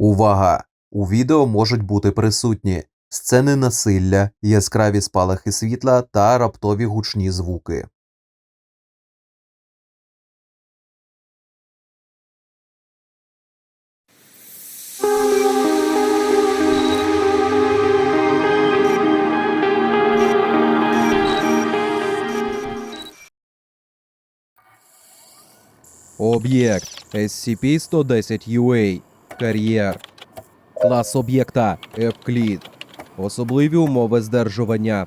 Увага! У відео можуть бути присутні сцени насилля, яскраві спалахи світла та раптові гучні звуки. Об'єкт SCP-110-UA. Кар'єр. Клас об'єкта Евклід. Особливі умови здержування.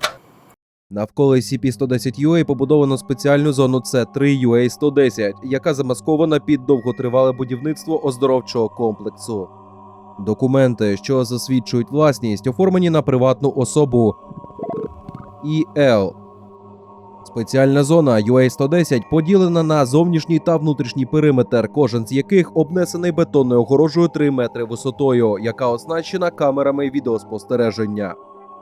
Навколо SCP-110-UA побудовано спеціальну зону C3 UA-110, яка замаскована під довготривале будівництво оздоровчого комплексу. Документи, що засвідчують власність, оформлені на приватну особу ІЛ. Спеціальна зона UA-110 поділена на зовнішній та внутрішній периметр, кожен з яких обнесений бетонною огорожею 3 метри висотою, яка оснащена камерами відеоспостереження.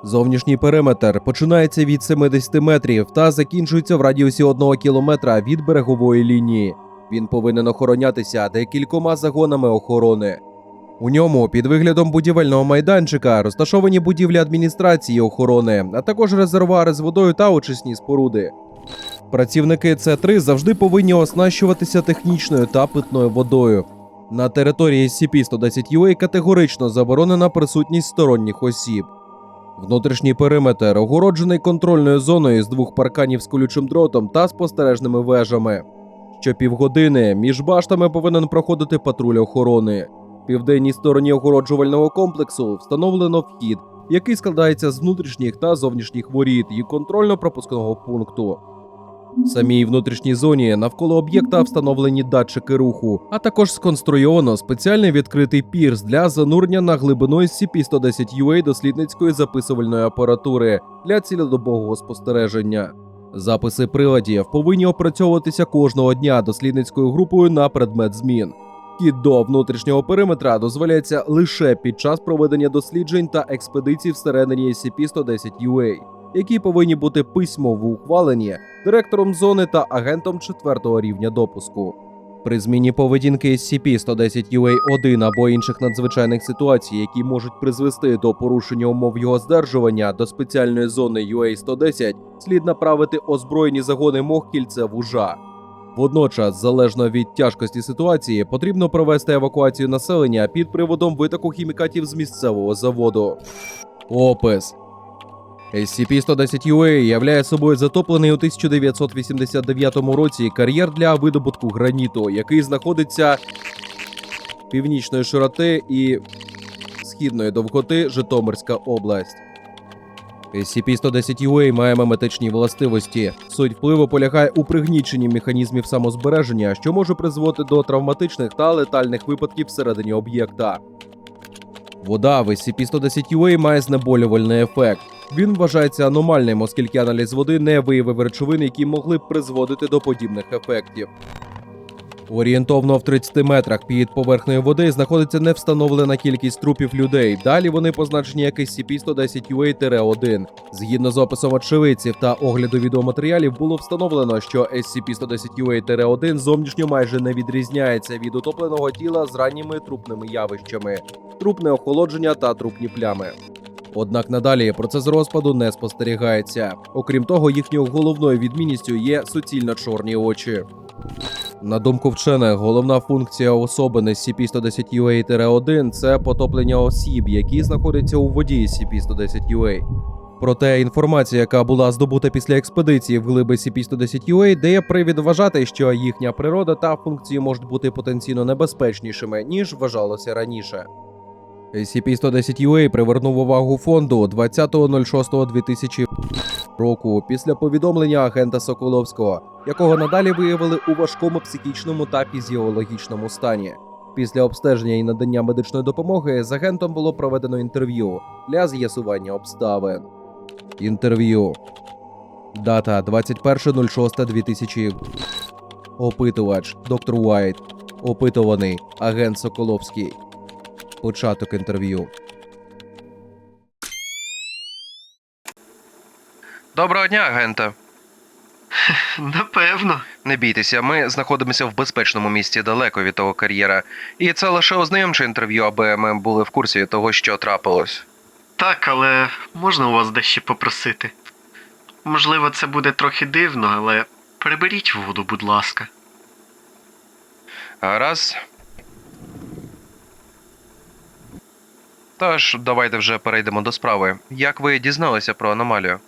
Зовнішній периметр починається від 70 метрів та закінчується в радіусі 1 кілометра від берегової лінії. Він повинен охоронятися декількома загонами охорони. У ньому під виглядом будівельного майданчика розташовані будівлі адміністрації охорони, а також резервуари з водою та очисні споруди. Працівники С3 завжди повинні оснащуватися технічною та питною водою. На території SCP-110-UA категорично заборонена присутність сторонніх осіб. Внутрішній периметр огороджений контрольною зоною з двох парканів з колючим дротом та спостережними вежами. Щопівгодини між баштами повинен проходити патруль охорони. Південній стороні огороджувального комплексу встановлено вхід, який складається з внутрішніх та зовнішніх воріт і контрольно-пропускного пункту. В самій внутрішній зоні навколо об'єкта встановлені датчики руху, а також сконструйовано спеціальний відкритий пірс для занурення на глибину SCP-110-UA дослідницької записувальної апаратури для цілодобового спостереження. Записи приладів повинні опрацьовуватися кожного дня дослідницькою групою на предмет змін. Вхід до внутрішнього периметра дозволяється лише під час проведення досліджень та експедицій всередині SCP-110-UA, які повинні бути письмово ухвалені директором зони та агентом четвертого рівня допуску. При зміні поведінки SCP-110-UA-1 або інших надзвичайних ситуацій, які можуть призвести до порушення умов його здержування до спеціальної зони UA-110, слід направити озброєні загони Мохкільця в ужа. Водночас, залежно від тяжкості ситуації, потрібно провести евакуацію населення під приводом витоку хімікатів з місцевого заводу. Опис SCP-110-UA являє собою затоплений у 1989 році кар'єр для видобутку граніту, який знаходиться північної широти і східної довготи Житомирська область. SCP-110-UA має меметичні властивості. Суть впливу полягає у пригніченні механізмів самозбереження, що може призводити до травматичних та летальних випадків всередині об'єкта. Вода в SCP-110-UA має знеболювальний ефект. Він вважається аномальним, оскільки аналіз води не виявив речовин, які могли б призводити до подібних ефектів. Орієнтовно в 30 метрах під поверхнею води знаходиться невстановлена кількість трупів людей. Далі вони позначені як SCP-110-UA-1. Згідно з описом очевидців та огляду відеоматеріалів, було встановлено, що SCP-110-UA-1 зовнішньо майже не відрізняється від утопленого тіла з ранніми трупними явищами, трупне охолодження та трупні плями. Однак надалі процес розпаду не спостерігається. Окрім того, їхньою головною відмінністю є суцільно чорні очі. На думку вчених, головна функція особини SCP-110-UA-1 – це потоплення осіб, які знаходяться у воді SCP-110-UA. Проте інформація, яка була здобута після експедиції в глиби SCP-110-UA, дає привід вважати, що їхня природа та функції можуть бути потенційно небезпечнішими, ніж вважалося раніше. SCP-110-UA привернув увагу фонду 20.06.2000 року після повідомлення агента Соколовського, якого надалі виявили у важкому психічному та фізіологічному стані. Після обстеження і надання медичної допомоги з агентом було проведено інтерв'ю для з'ясування обставин. Інтерв'ю. Дата 21.06.2000. Опитувач доктор Уайт. Опитуваний агент Соколовський. Початок інтерв'ю. Доброго дня, агенте. Напевно. Не бійтеся, ми знаходимося в безпечному місці далеко від того кар'єра. І це лише ознайомче інтерв'ю, аби ми були в курсі того, що трапилось. Так, але можна у вас дещо попросити? Можливо, це буде трохи дивно, але приберіть воду, будь ласка. Раз. Тож, давайте вже перейдемо до справи. Як ви дізналися про аномалію?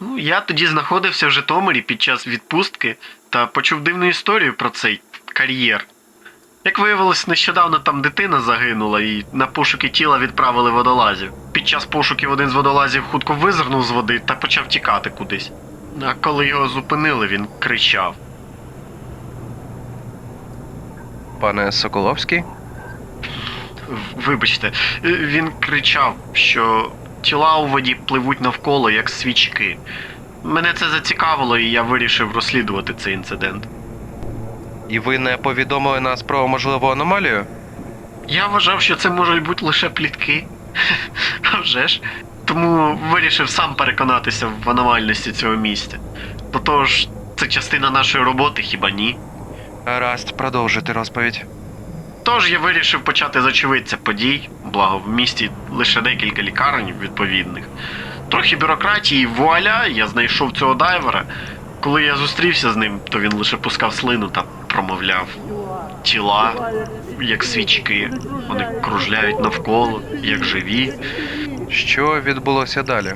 Ну, я тоді знаходився в Житомирі під час відпустки та почув дивну історію про цей кар'єр. Як виявилось, нещодавно там дитина загинула і на пошуки тіла відправили водолазів. Під час пошуків один з водолазів хутко визирнув з води та почав тікати кудись. А коли його зупинили, він кричав. Пане Соколовський? Вибачте, е, він кричав, що тіла у воді пливуть навколо, як свічки. Мене це зацікавило, і я вирішив розслідувати цей інцидент. І ви не повідомили нас про можливу аномалію? Я вважав, що це можуть бути лише плітки. А вже ж. Тому вирішив сам переконатися в аномальності цього місця. До того ж, це частина нашої роботи, хіба ні? Гаразд, продовжуйте розповідь. Тож я вирішив почати з очевидця подій, благо в місті лише декілька лікарень відповідних. Трохи бюрократії, вуаля, я знайшов цього дайвера. Коли я зустрівся з ним, то він лише пускав слину та промовляв тіла, як свічки. Вони кружляють навколо, як живі. Що відбулося далі?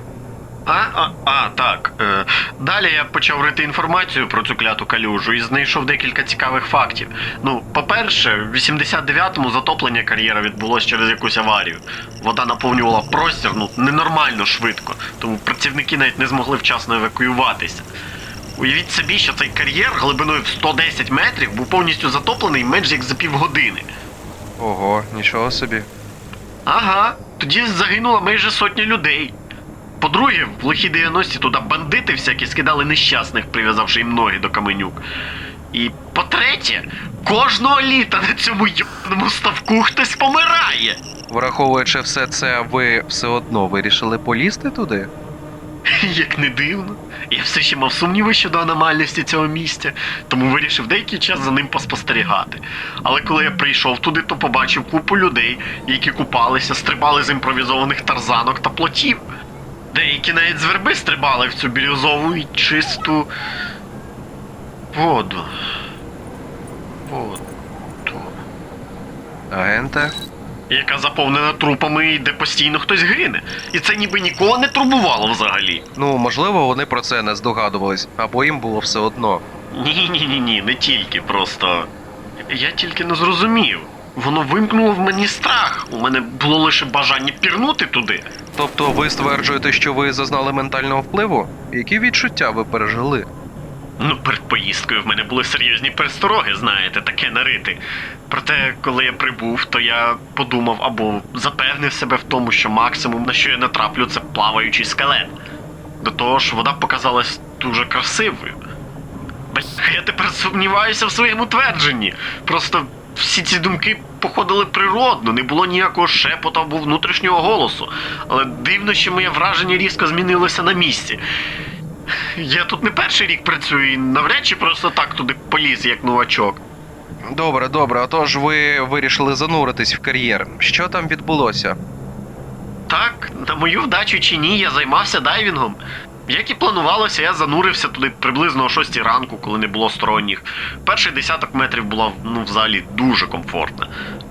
А, а, а так. Е, далі я почав рити інформацію про цю кляту калюжу і знайшов декілька цікавих фактів. Ну, по-перше, в 89-му затоплення кар'єра відбулось через якусь аварію. Вода наповнювала простір ну, ненормально швидко, тому працівники навіть не змогли вчасно евакуюватися. Уявіть собі, що цей кар'єр глибиною в 110 метрів був повністю затоплений менш як за півгодини. Ого, нічого собі. Ага, тоді загинула майже сотня людей. По-друге, в лихі 90-ті туди бандити всякі скидали нещасних, прив'язавши їм ноги до каменюк. І по-третє, кожного літа на цьому йобному ставку хтось помирає. Враховуючи все це, ви все одно вирішили полізти туди? Як не дивно. Я все ще мав сумніви щодо аномальності цього місця, тому вирішив деякий час за ним поспостерігати. Але коли я прийшов туди, то побачив купу людей, які купалися, стрибали з імпровізованих тарзанок та плотів. Деякі навіть з верби стрибали в цю бірюзову і чисту воду. Воду. Агенте? Яка заповнена трупами і де постійно хтось гине. І це ніби нікого не турбувало взагалі. Ну, можливо, вони про це не здогадувались, або їм було все одно. Ні, ні, ні, ні, не тільки, просто. Я тільки не зрозумів. Воно вимкнуло в мені страх. У мене було лише бажання пірнути туди. Тобто ви стверджуєте, що ви зазнали ментального впливу? Які відчуття ви пережили? Ну, перед поїздкою в мене були серйозні перестороги, знаєте, таке нарити. Проте, коли я прибув, то я подумав або запевнив себе в тому, що максимум, на що я натраплю, це плаваючий скелет. До того ж, вода показалась дуже красивою. Бляха, я тепер сумніваюся в своєму твердженні. Просто всі ці думки походили природно, не було ніякого шепота або внутрішнього голосу. Але дивно, що моє враження різко змінилося на місці. Я тут не перший рік працюю і навряд чи просто так туди поліз, як новачок. Добре, добре, отож ви вирішили зануритись в кар'єр. Що там відбулося? Так, на мою вдачу чи ні, я займався дайвінгом. Як і планувалося, я занурився туди приблизно о 6 ранку, коли не було сторонніх. Перший десяток метрів була ну, взагалі дуже комфортна.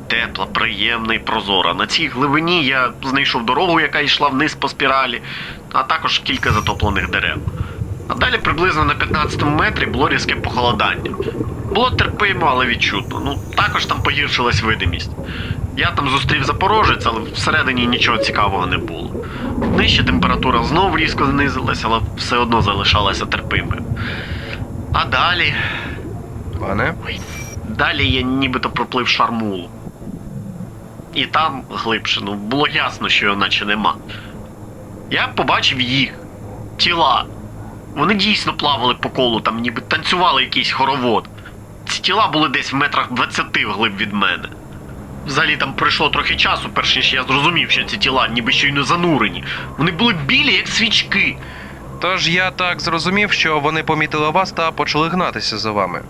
Тепла, приємна і прозора. На цій глибині я знайшов дорогу, яка йшла вниз по спіралі, а також кілька затоплених дерев. А далі приблизно на 15 метрі було різке похолодання. Було терпимо, але відчутно. Ну, також там погіршилась видимість. Я там зустрів запорожець, але всередині нічого цікавого не було. Нижча температура знов різко знизилась, але все одно залишалася терпимою. А далі. Пане? Далі я нібито проплив шармулу. І там глибше, ну, було ясно, що його наче нема. Я побачив їх, тіла. Вони дійсно плавали по колу, там ніби танцювали якийсь хоровод. Ці тіла були десь в метрах 20 вглиб від мене. Взагалі там пройшло трохи часу, перш ніж я зрозумів, що ці тіла ніби щойно занурені. Вони були білі, як свічки. Тож я так зрозумів, що вони помітили вас та почали гнатися за вами.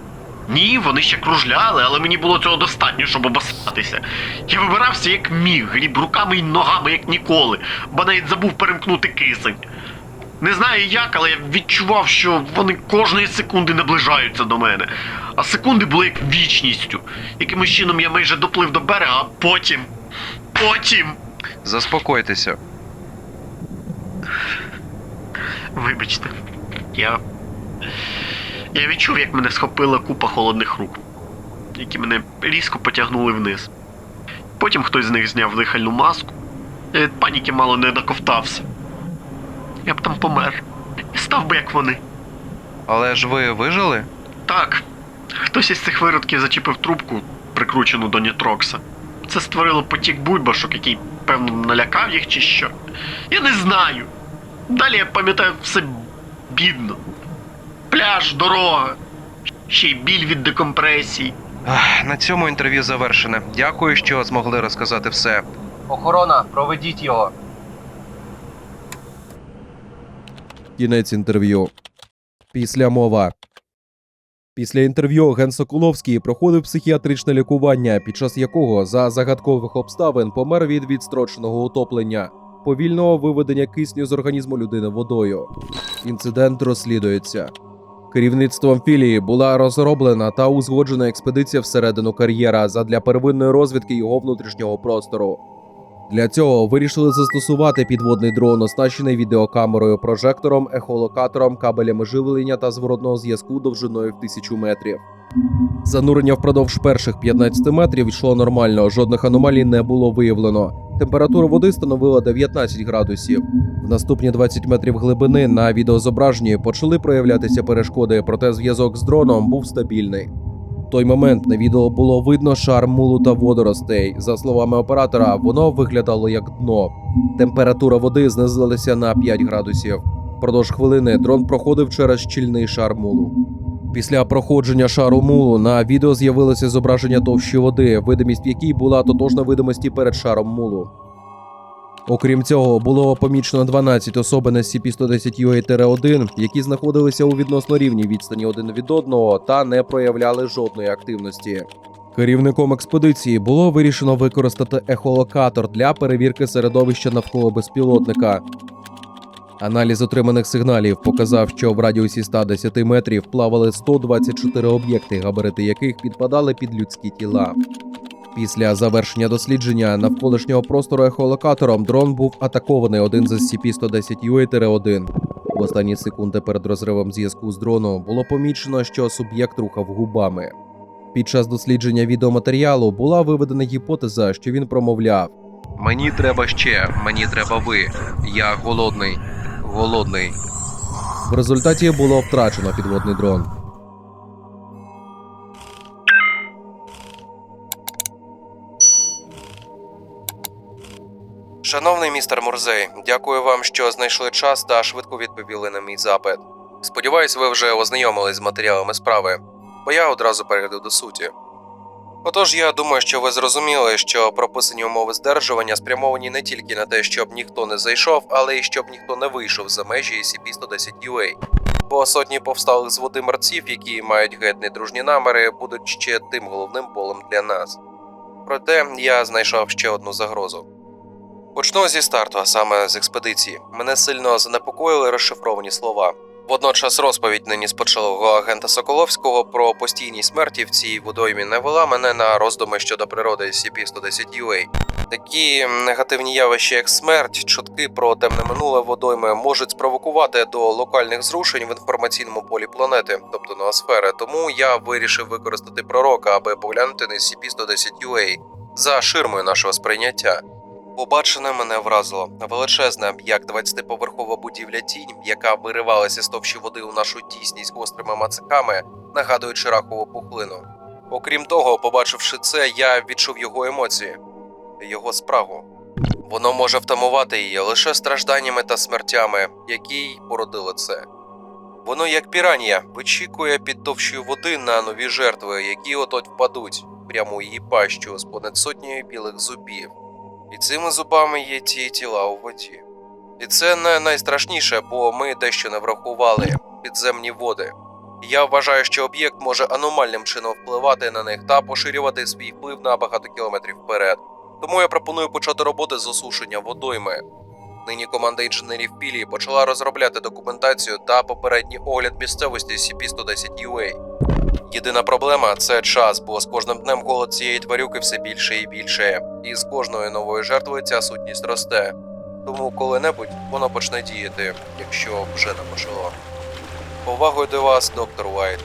Ні, вони ще кружляли, але мені було цього достатньо, щоб обосратися. Я вибирався як міг, гріб руками й ногами, як ніколи, бо навіть забув перемкнути кисень. Не знаю як, але я відчував, що вони кожної секунди наближаються до мене. А секунди були як вічністю. Якимось чином я майже доплив до берега, а потім. Потім. Заспокойтеся. Вибачте, я. Я відчув, як мене схопила купа холодних рук, які мене різко потягнули вниз. Потім хтось з них зняв дихальну маску. Я від паніки мало не доковтався. Я б там помер. Став би як вони. Але ж ви вижили? Так, хтось із цих виродків зачепив трубку, прикручену до Нітрокса. Це створило потік бульбашок, який, певно, налякав їх чи що. Я не знаю. Далі я пам'ятаю все бідно. Пляж, дорога, ще й біль від декомпресії. Ах, на цьому інтерв'ю завершене. Дякую, що змогли розказати все. Охорона, проведіть його. Кінець інтерв'ю. Після мова. Після інтерв'ю Ген Соколовський проходив психіатричне лікування, під час якого за загадкових обставин помер від відстроченого утоплення, повільного виведення кисню з організму людини водою. Інцидент розслідується. Керівництвом філії була розроблена та узгоджена експедиція всередину кар'єра задля первинної розвідки його внутрішнього простору. Для цього вирішили застосувати підводний дрон, оснащений відеокамерою, прожектором, ехолокатором, кабелями живлення та зворотного зв'язку довжиною в тисячу метрів. Занурення впродовж перших 15 метрів йшло нормально, жодних аномалій не було виявлено. Температура води становила 19 градусів. В наступні 20 метрів глибини на відеозображенні почали проявлятися перешкоди, проте зв'язок з дроном був стабільний. Той момент на відео було видно шар мулу та водоростей. За словами оператора, воно виглядало як дно. Температура води знизилася на 5 градусів. Впродовж хвилини дрон проходив через щільний шар мулу. Після проходження шару мулу на відео з'явилося зображення товщі води, видимість в якій була тотожна видимості перед шаром мулу. Окрім цього, було помічено 12 особин SCP-110 UA-1, які знаходилися у відносно рівній відстані один від одного та не проявляли жодної активності. Керівником експедиції було вирішено використати ехолокатор для перевірки середовища навколо безпілотника. Аналіз отриманих сигналів показав, що в радіусі 110 метрів плавали 124 об'єкти, габарити яких підпадали під людські тіла. Після завершення дослідження навколишнього простору ехолокатором дрон був атакований один з SCP-110 UA-1. В останні секунди перед розривом зв'язку з дрону було помічено, що суб'єкт рухав губами. Під час дослідження відеоматеріалу була виведена гіпотеза, що він промовляв. Мені треба ще, мені треба ви. Я голодний. Голодний. В результаті було втрачено підводний дрон. Шановний містер Мурзей, дякую вам, що знайшли час та швидко відповіли на мій запит. Сподіваюсь, ви вже ознайомились з матеріалами справи, бо я одразу перейду до суті. Отож, я думаю, що ви зрозуміли, що прописані умови здержування спрямовані не тільки на те, щоб ніхто не зайшов, але й щоб ніхто не вийшов за межі SCP-110-UA. Бо сотні повсталих з води мерців, які мають геть недружні наміри, будуть ще тим головним болем для нас. Проте я знайшов ще одну загрозу. Почну зі старту, а саме з експедиції. Мене сильно занепокоїли розшифровані слова. Водночас розповідь нині з агента Соколовського про постійні смерті в цій водоймі навела мене на роздуми щодо природи SCP-110-UA. Такі негативні явища, як смерть, чутки про темне минуле водойми можуть спровокувати до локальних зрушень в інформаційному полі планети, тобто ноосфери. Тому я вирішив використати пророка, аби поглянути на SCP-110-UA за ширмою нашого сприйняття. Побачене мене вразило величезна, як 20-поверхова будівля тінь, яка виривалася з товщі води у нашу тісність гострими мациками, нагадуючи ракову пухлину. Окрім того, побачивши це, я відчув його емоції, його спрагу. Воно може втамувати її лише стражданнями та смертями, які й породили це. Воно, як піранія, вичікує під товщою води на нові жертви, які отот впадуть прямо у її пащу з понад сотнею білих зубів. І цими зубами є ті тіла у воді. І це не найстрашніше, бо ми дещо не врахували підземні води. Я вважаю, що об'єкт може аномальним чином впливати на них та поширювати свій вплив на багато кілометрів вперед. Тому я пропоную почати роботи з осушення водойми. Нині команда інженерів Пілі почала розробляти документацію та попередній огляд місцевості CP-110UA. Єдина проблема це час, бо з кожним днем голод цієї тварюки все більше і більше, і з кожною новою жертвою ця сутність росте. Тому коли-небудь воно почне діяти, якщо вже не почало. Повагою до вас, доктор Уайт.